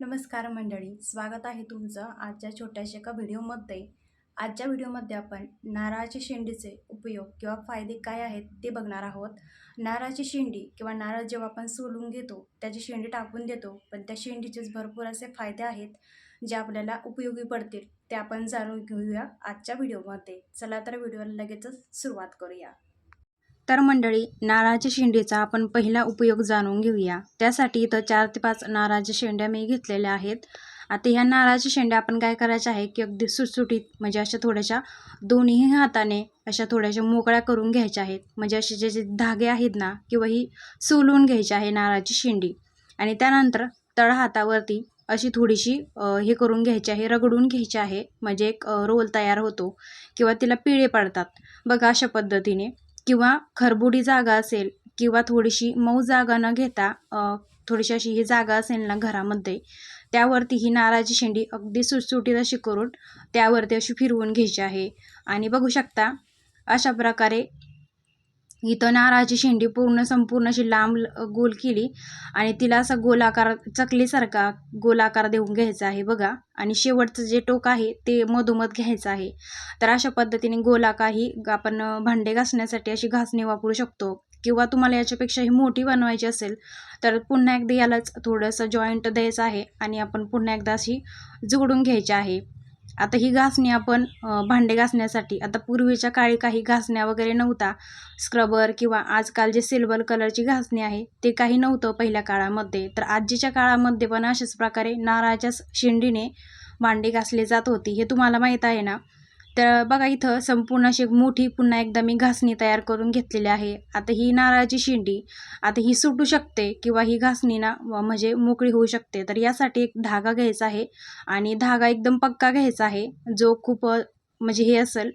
नमस्कार मंडळी स्वागत आहे तुमचं आजच्या छोट्याशा एका व्हिडिओमध्ये. आजच्या व्हिडिओमध्ये आपण नारळाच्या शेंडीचे उपयोग किंवा फायदे काय आहेत ते बघणार आहोत. नारळाची शेंडी किंवा नारळ जेव्हा आपण सोलून घेतो त्याची शेंडी टाकून देतो पण त्या शेंडीचेच भरपूर असे फायदे आहेत जे आपल्याला उपयोगी पडतील ते आपण जाणून घेऊया आजच्या व्हिडिओमध्ये. चला तर व्हिडिओला लगेचच सुरुवात करूया. तर मंडळी नारळाच्या शेंडीचा आपण पहिला उपयोग जाणून घेऊया. त्यासाठी इथं चार ते पाच नारळाच्या शेंड्या मी घेतलेल्या आहेत. आता ह्या नारळाच्या शेंड्या आपण काय करायच्या आहे की अगदी सुटसुटीत म्हणजे अशा थोड्याशा दोन्ही हाताने अशा थोड्याशा मोकळ्या करून घ्यायच्या आहेत. म्हणजे असे जे जे धागे आहेत ना किंवा ही सोलून घ्यायची आहे नारळाची शेंडी. आणि त्यानंतर तळहातावरती अशी थोडीशी हे करून घ्यायची आहे रगडून घ्यायची आहे. म्हणजे एक रोल तयार होतो किंवा तिला पिळे पडतात. बघा अशा पद्धतीने. किंवा खरबुडी जागा असेल किंवा थोडीशी मऊ जागा न घेता थोडीशी अशी ही जागा असेल ना घरामध्ये त्यावरती ही नारळाची शेंडी अगदी सुटसुटीत अशी करून त्यावरती अशी फिरवून घ्यायची आहे. आणि बघू शकता अशा प्रकारे इथं नारळाची शेंडी पूर्ण संपूर्ण अशी लांब गोल केली आणि तिला असा गोलाकार चकलीसारखा गोलाकार देऊन घ्यायचा आहे बघा. आणि शेवटचं जे टोक आहे ते मधोमध घ्यायचं आहे. तर अशा पद्धतीने गोलाकार ही आपण भांडे घासण्यासाठी अशी घासणी वापरू शकतो. किंवा तुम्हाला याच्यापेक्षा ही मोठी बनवायची असेल तर पुन्हा एकदा यालाच थोडंसं जॉईंट द्यायचं आहे आणि आपण पुन्हा एकदा अशी जुगडून घ्यायची आहे. आता ही घासणी आपण भांडे घासण्यासाठी आता पूर्वीच्या काळी काही घासण्या वगैरे नव्हता. स्क्रबर किंवा आजकाल जे सिल्वर कलरची घासणी आहे ते काही नव्हतं पहिल्या काळामध्ये. तर आजीच्या काळामध्ये पण अशाच प्रकारे नारळाच्या शेंडीने भांडे घासले जात होती. हे तुम्हाला माहीत आहे ना? तर बघा इथं संपूर्ण अशी एक मोठी पुन्हा एकदा मी घासणी तयार करून घेतलेली आहे. आता ही नारळाची शेंडी आता ही सुटू शकते किंवा ही घासणी ना म्हणजे मोकळी होऊ शकते. तर यासाठी एक धागा घ्यायचा आहे आणि धागा एकदम पक्का घ्यायचा आहे जो खूप म्हणजे हे असेल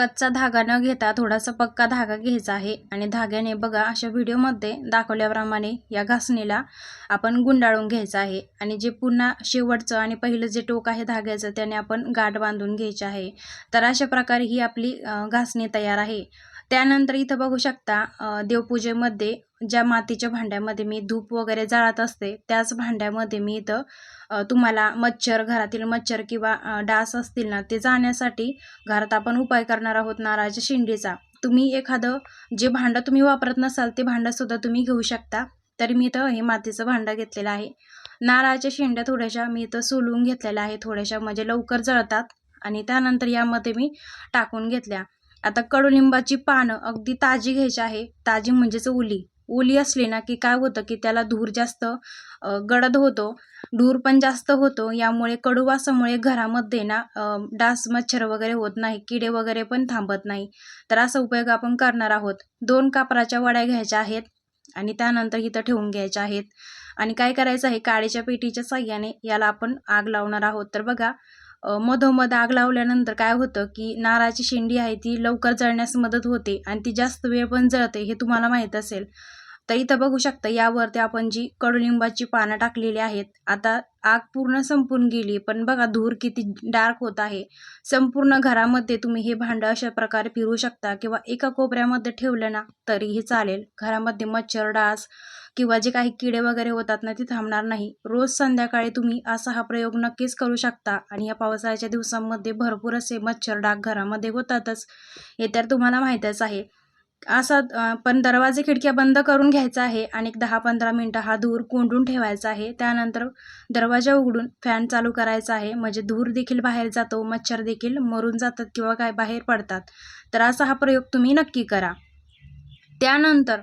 कच्चा धागा न घेता थोडासा पक्का धागा घ्यायचा आहे. आणि धाग्याने बघा अशा व्हिडिओमध्ये दाखवल्याप्रमाणे या घासणीला आपण गुंडाळून घ्यायचं आहे. आणि जे पुन्हा शेवटचं आणि पहिलं जे टोक आहे धाग्याचं त्याने आपण गाठ बांधून घ्यायची आहे. तर अशा प्रकारे ही आपली घासणी तयार आहे. त्यानंतर इथं बघू शकता देवपूजेमध्ये ज्या मातीच्या भांड्यामध्ये मी धूप वगैरे जाळत असते त्याच भांड्यामध्ये मी इथं तुम्हाला मच्छर घरातील मच्छर किंवा डास असतील ना ते जाण्यासाठी घरात आपण उपाय करणार आहोत नारळाच्या शेंडीचा. तुम्ही एखादं जे भांडं तुम्ही वापरत नसाल ते भांडंसुद्धा तुम्ही घेऊ शकता. तरी मी इथं हे मातीचं भांडं घेतलेलं आहे. नारळाच्या शेंड्या थोड्याशा मी इथं सोलून घेतलेल्या आहे थोड्याशा म्हणजे लवकर जळतात. आणि त्यानंतर यामध्ये मी टाकून घेतल्या. आता कडुलिंबाची पानं अगदी ताजी घ्यायची आहे. ताजी म्हणजेच ओली. ओली असली ना की काय होतं की त्याला धूर जास्त गडद होतो धूर पण जास्त होतो. यामुळे कडुवासामुळे घरामध्ये ना डास मच्छर वगैरे होत नाही किडे वगैरे पण थांबत नाही. तर असा उपयोग आपण करणार आहोत. दोन कापराच्या वड्या घ्यायच्या आहेत आणि त्यानंतर इथं ठेवून घ्यायच्या आहेत. आणि काय करायचं आहे? काळीच्या पेटीच्या साह्याने याला आपण आग लावणार आहोत. तर बघा मधोमध आग लावल्यानंतर काय होतं की नारळाची शेंडी आहे ती लवकर जळण्यास मदत होते आणि ती जास्त वेळ पण जळते हे तुम्हाला माहीत असेल. तर इथं बघू शकता यावरती आपण जी कडुलिंबाची पानं टाकलेली आहेत आता आग पूर्ण संपून गेली पण बघा धूर किती डार्क होत आहे. संपूर्ण घरामध्ये तुम्ही हे भांडं अशा प्रकारे फिरू शकता किंवा एका कोपऱ्यामध्ये ठेवलं ना तरीही चालेल. घरामध्ये मच्छर डास किंवा जे काही किडे वगैरे होतात ना ते थांबणार नाही. रोज संध्याकाळी तुम्ही असा हा प्रयोग नक्कीच करू शकता. आणि या पावसाळ्याच्या दिवसांमध्ये भरपूर असे मच्छर डाग घरामध्ये होतातच हे तर तुम्हाला माहीतच आहे. असा पण दरवाजे खिडक्या बंद करून घ्यायचा आहे आणि एक दहा पंधरा मिनटं हा धूर कोंडून ठेवायचा आहे. त्यानंतर दरवाजा उघडून फॅन चालू करायचा आहे. म्हणजे धूर देखील बाहेर जातो मच्छर देखील मरून जातात किंवा काय बाहेर पडतात. तर असा हा प्रयोग तुम्ही नक्की करा. त्यानंतर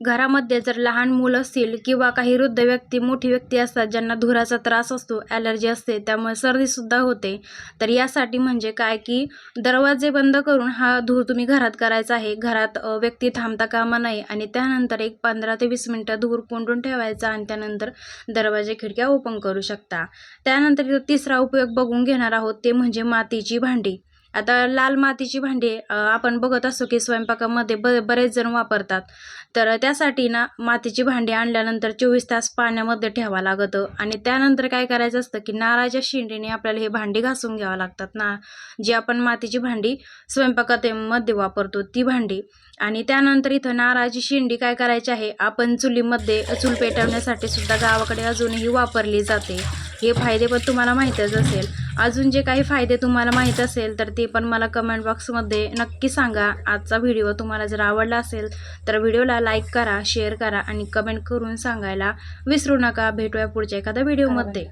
घरामध्ये जर लहान मुलं असतील किंवा काही वृद्ध व्यक्ती मोठी व्यक्ती असतात ज्यांना धुराचा त्रास असतो ॲलर्जी असते त्यामुळे सर्दीसुद्धा होते. तर यासाठी म्हणजे काय की दरवाजे बंद करून हा धूर तुम्ही घरात करायचा आहे. घरात व्यक्ती थांबता कामा नये आणि त्यानंतर एक पंधरा ते वीस मिनटं धूर कोंडून ठेवायचा आणि त्यानंतर दरवाजे खिडक्या ओपन करू शकता. त्यानंतर तिसरा उपयोग बघून घेणार आहोत ते म्हणजे मातीची भांडी. आता लाल मातीची भांडी आपण बघत असतो की स्वयंपाकामध्ये ब बरेच जण वापरतात. तर त्यासाठी ना मातीची भांडी आणल्यानंतर चोवीस तास पाण्यामध्ये ठेवावं लागतं. आणि त्यानंतर काय करायचं असतं की नारळाच्या शेंडीने आपल्याला हे भांडी घासून घ्यावं लागतात ना. जी आपण मातीची भांडी स्वयंपाकामध्ये वापरतो ती भांडी. आणि त्यानंतर इथं नारळाची शेंडी काय करायची आहे आपण चुलीमध्ये चूल पेटवण्यासाठी सुद्धा गावाकडे अजूनही वापरली जाते. हे फायदे पण तुम्हाला माहीतच असेल. अजून जे काही फायदे तुम्हाला माहीत असेल तर ते पण मला कमेंट बॉक्समध्ये नक्की सांगा. आजचा व्हिडिओ तुम्हाला जर आवडला असेल तर व्हिडिओला लाईक करा शेअर करा आणि कमेंट करून सांगायला विसरू नका. भेटूया पुढच्या एखाद्या व्हिडिओमध्ये